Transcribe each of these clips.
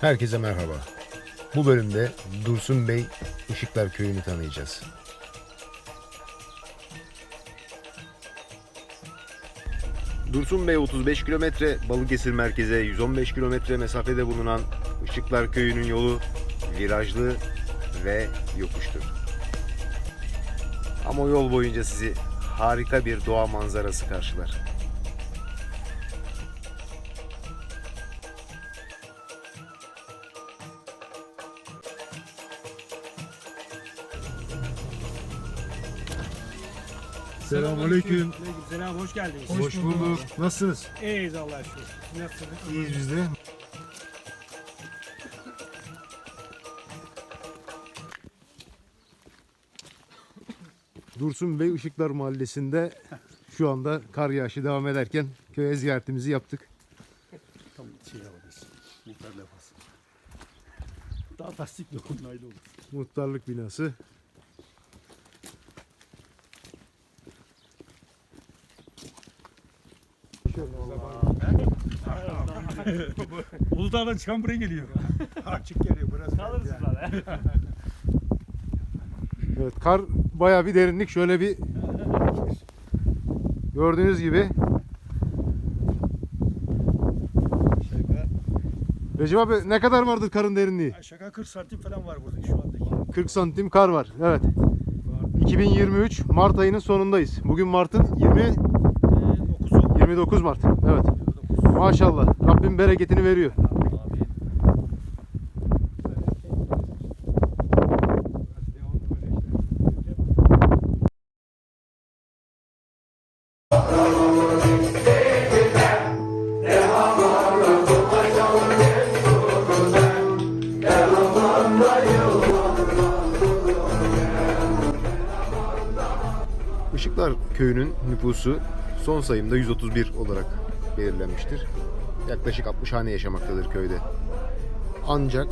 Herkese merhaba. Bu bölümde Dursun Bey Işıklar Köyü'nü tanıyacağız. Dursun Bey 35 kilometre, Balıkesir merkeze 115 kilometre mesafede bulunan Işıklar Köyü'nün yolu virajlı ve yokuştur. Ama yol boyunca sizi harika bir doğa manzarası karşılar. Selamünaleyküm. Selam, hoş geldiniz. Hoş, bulduk. Nasılsınız? İyiyiz Allah'a şükür. Nasılsınız? İyiyiz biz de. Dursun Bey Işıklar Mahallesi'nde şu anda kar yağışı devam ederken köye ziyaretimizi yaptık. Tam şey yapacağız. Muhtar lafası. Daha tasdik dokunmayla olur. Muhtarlık binası. Uludağ'dan çıkan buraya geliyor. Açık geliyor burası. Kalırız lan. Evet kar bayağı bir derinlik. Şöyle bir gördüğünüz gibi. Recep abi ne kadar vardır karın derinliği? Aşağı 40 santim falan var burada şu andaki. 40 santim kar var. Evet. 2023 Mart ayının sonundayız. Bugün Mart'ın 20 Ee, 9 29 Mart. Evet. Maşallah. Rabbim bereketini veriyor. Işıklar Köyü'nün nüfusu son sayımda 131 olarak belirlenmiştir. Yaklaşık 60 hane yaşamaktadır köyde. Ancak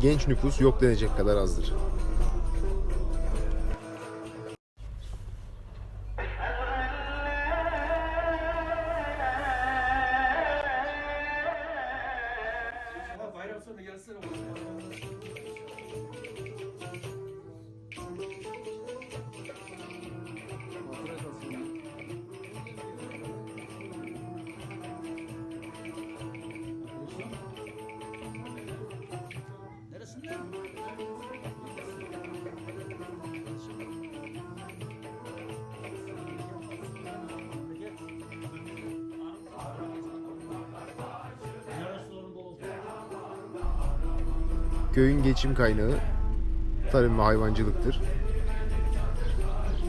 genç nüfus yok denecek kadar azdır. Köyün geçim kaynağı tarım ve hayvancılıktır.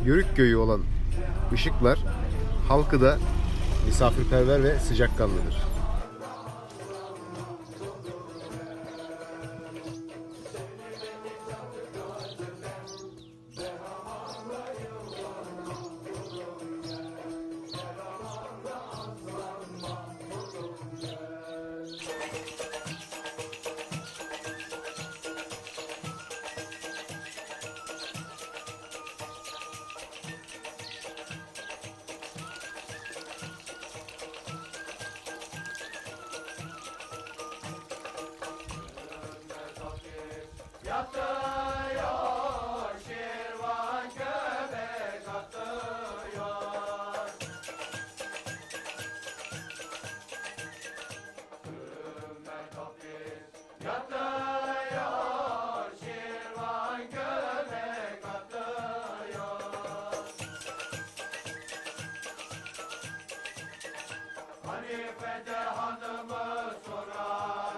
Yörük köyü olan Işıklar halkı da misafirperver ve sıcakkanlıdır. Yatıyor şirvan köpek atıyor Ümmet kapis Yatıyor şirvan köpek atıyor Hanife'de hanımı sorar